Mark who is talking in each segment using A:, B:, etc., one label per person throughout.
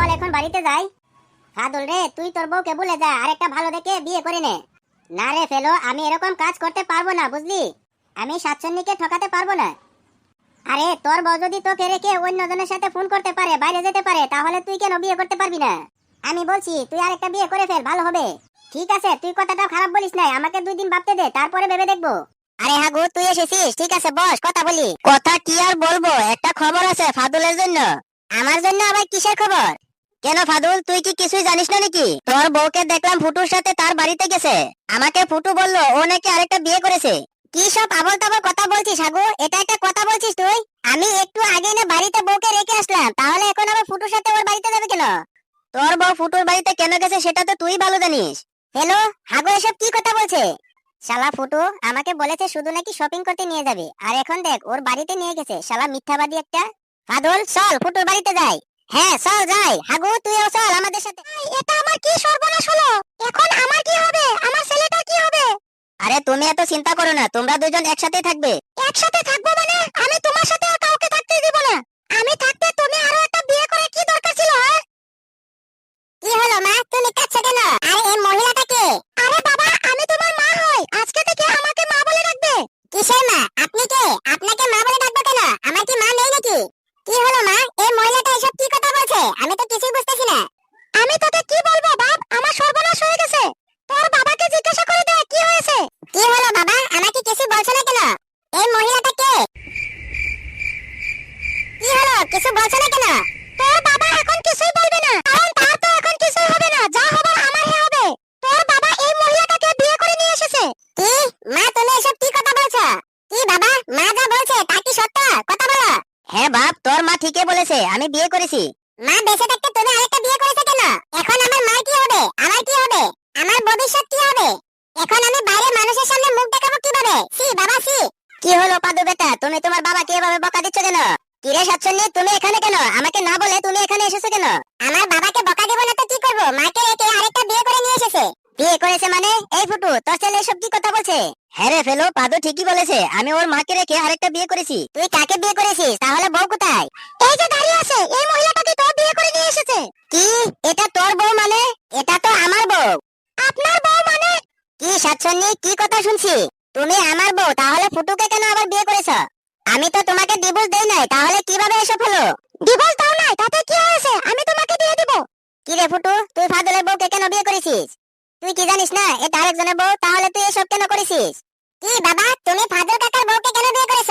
A: চল এখন বাড়িতে যাই। ফাদল রে তুই তোর বউকে বলে যা আরেকটা ভালো দেখে বিয়ে করে নে। না রে ফেলো আমি এরকম কাজ করতে পারব না বুঝলি? আমি সাতচন্নিকে ঠকাতে পারব না। আরে তোর বউ যদি তোকে রেখে অন্যজনের সাথে ফোন করতে পারে বাইরে যেতে পারে তাহলে তুই কেন বিয়ে করতে পারবি না? আমি বলছি তুই আরেকটা বিয়ে করে ফেল ভালো হবে। ঠিক আছে তুই কথাটা খারাপ বলিস নাই আমাকে দুই দিন ভাবতে দে তারপরে ভেবে দেখব। আরে হাগু তুই এসেছিস ঠিক আছে বস কথা বলি। কথা কি আর বলব? একটা খবর আছে ফাদুলের জন্য। আমার জন্য আবার কিসের খবর? কেন ফাদুল, তুই কি কিছুই জানিস না নাকি? তোর বউকে দেখলাম ফুটুর সাথে তার বাড়িতে গেছে। আমাকে ফুটু বলল, ও নাকি আরেকটা বিয়ে করেছে। কি সব আবল তাবল কথা বলছিস হাগু? এটা একটা কথা বলছিস তুই? আমি একটু আগে না বাড়িতে বউকে রেখে আসলাম, তাহলে এখন আবার ফুটুর সাথে ওর বাড়িতে যাবে কেন? তোর বউ ফুটুর বাড়িতে কেন গেছে সেটা তো তুই ভালো জানিস। হ্যালো, হাগু, এসব কি কথা বলছে? শালা ফুটু, আমাকে বলেছে শুধু নাকি শপিং করতে নিয়ে যাবে। আর এখন দেখ, ওর বাড়িতে নিয়ে গেছে, শালা মিথ্যাবাদী একটা। ফাদল, চল, ফুটুর বাড়িতে যাই। হ্যাঁ চল যাই। হাগু তুইও চল আমাদের সাথে। এটা আমার কি সর্বনাশ হলো? এখন আমার কি হবে? আমার ছেলেটা কি হবে? আরে তুমি এত চিন্তা করো না তোমরা দুজন একসাথে থাকবে। একসাথে থাকব মানে? আমি তোমার সাথে আর কাউকে থাকতে দিব না। আমি থাকতে তুমি আরও একটা বিয়ে করে কি দরকার ছিল হ্যাঁ? কি হলো মা? তুমি কাঁদছো কেন? আরে এই মহিলাটা কে? আরে বাবা আমি তোমার মা হই। আজকে থেকে আমাকে মা বলে ডাকবে। কিসের মা? আপনি কে? আপনাকে মা বলে ডাকবো কেন? আমার কি মা নেই নাকি? কি হলো মা এই মহিলাটা এসব কি কথা বলছে আমি তো কিছুই বুঝতেছি না আমি তোকে কি বলব বাপ আমার সর্বনাশ হয়ে গেছে তোর বাবাকে জিজ্ঞাসা করে দেখ কি হয়েছে কি হলো বাবা আমাকে কিছু বলছো না কেন এই মহিলাটা কে কি হলো কিছু বলছো না কেন তোর বাবা এখন কিছুই বলবে না কারণ তার তো এখন কিছুই হবে না যা হবার আমার হে হবে তোর বাবা এই মহিলাটাকে বিয়ে করে নিয়ে এসেছে কি মা তুমি এসব কি কথা বলছো কি বাবা মা যা বলছে তা কি সত্য কথা বলো হ্যাঁ বাপ তোর মা ঠিকই বলেছে আমি বিয়ে করেছি। মা বেঁচে থাকতে তুমি আরেকটা বিয়ে করেছ কেন? এখন আমার মার কি হবে? আমার কি হবে? আমার ভবিষ্যৎ কি হবে? এখন আমি বাইরে মানুষের সামনে মুখ দেখাবো কীভাবে? সি বাবা সি কি হলো পাদু বেটা? তুমি তোমার বাবাকে এভাবে বকা দিচ্ছ কেন? কিরে সাতচল্লি তুমি এখানে কেন? আমাকে না বলে তুমি এখানে এসেছ কেন? আমার বাবাকে বকা দেবো না তো কি করব? মাকে রেখে আরেকটা বিয়ে করে নিয়ে এসেছে। বিয়ে করেছে মানে? এই ফুটু তোর ছেলে এসব কি কথা বলছে? হ্যাঁ রে ফেলো পাদু ঠিকই বলেছে। আমি ওর মাকে রেখে আরেকটা বিয়ে করেছি। তুই কাকে বিয়ে করেছিস? তাহলে বউ কোথায়? এই যে দাঁড়িয়ে আছে এই মহিলাটাকে তোর বিয়ে করে নিয়ে এসেছে। কি? এটা তোর বউ মানে? এটা তো আমার বউ। আপনার বউ মানে? কি সাতচন্নি কি কথা শুনছি? তুমি আমার বউ তাহলে ফুটুকে কেন আবার বিয়ে করেছ? আমি তো তোমাকে ডিভোর্স দেই নাই তাহলে কীভাবে এসব হলো? ডিভোর্স দাও নাই তাতে কি হয়েছে? আমি তোমাকে দিয়ে দিব। কি রে ফুটু তুই ফাদলের বউকে কেন বিয়ে করেছিস? তুই কি জানিস না এটা আরেকজনের বউ তাহলে তুই এসব কেন করেছিস? কি বাবা তুমি ফাদল কাকার বউকে কেন বিয়ে করেছ?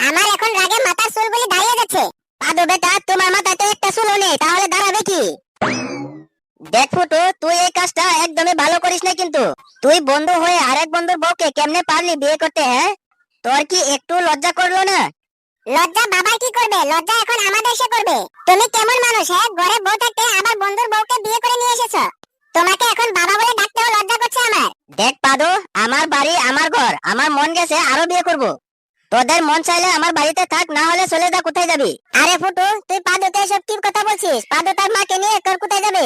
A: আমার এখন রাগে মাথার চুলগুলি দাঁড়িয়ে যাচ্ছে। পাদু বেটা তোমার মাথায় তো একটা চুলও নেই তাহলে দাঁড়াবে কি? দেখ ফুটু তুই এই কাজটা একদমই ভালো করিস না কিন্তু। তুই বন্ধু হয়ে আরেক বন্ধুর বউকে কেমনে পারলি বিয়ে করতে হ্যাঁ? তোর কি একটু লজ্জা করল না? লজ্জা বাবা কি করবে? লজ্জা এখন আমাদের সে করবে। তুমি কেমন মানুষ হ্যাঁ? ঘরে বউ থাকতে আবার বন্ধুর বউকে বিয়ে করে নিয়ে এসেছ। তোমাকে এখন বাবা বলে ডাকতেও লজ্জা করছে আমার। দেখ পাদু আমার বাড়ি, আমার ঘর, আমার মন গেছে আরও বিয়ে করব। তোদের মন চাইলে আমার বাড়িতে থাক, না হলে চলে যা, কোথায় যাবি? আরে ফুটু, তুই পাদুকে এসব কি কথা বলছিস? পাদু মাকে নিয়ে তোর কোথায় যাবে?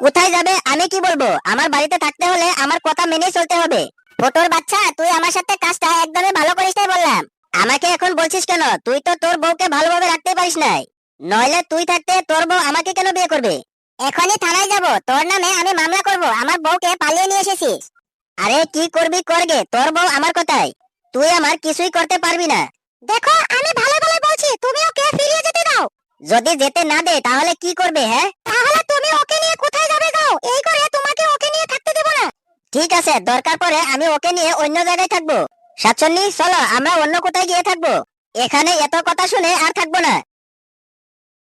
A: কোথায় যাবে, আমি কি বলব? আমার বাড়িতে থাকতে হলে আমার কথা মেনেই চলতে হবে। ফটোর বাচ্চা, তুই আমার সাথে কাজটা একদমই ভালো করিস তাই বললাম। আমাকে এখন বলছিস কেন? তুই তো তোর বউকে ভালোভাবে রাখতে পারিস নাই। নইলে তুই থাকতে তোর বউ আমাকে কেন বিয়ে করবে? এখনই থানায় যাব, তোর নামে আমি মামলা করব, আমার বউকে পালিয়ে নিয়ে এসেছিস। আরে কি করবি করগে তোর বউ আমার কথাই তুই আমার কিছুই করতে পারবি না। দেখো আমি ভালো ভালো বলছি তুমি ওকে ফিরিয়ে যেতে দাও। যদি যেতে না দে তাহলে কি করবে হ্যাঁ? তাহলে তুমি ওকে নিয়ে কোথায় যাবে যাও এই করে তোমাকে ওকে নিয়ে থাকতে দেব না। ঠিক আছে দরকার পড়ে আমি ওকে নিয়ে অন্য জায়গায় থাকব। সাতচল্লিশ চলো আমরা অন্য কোথায় গিয়ে থাকব। এখানে এত কথা শুনে আর থাকব না।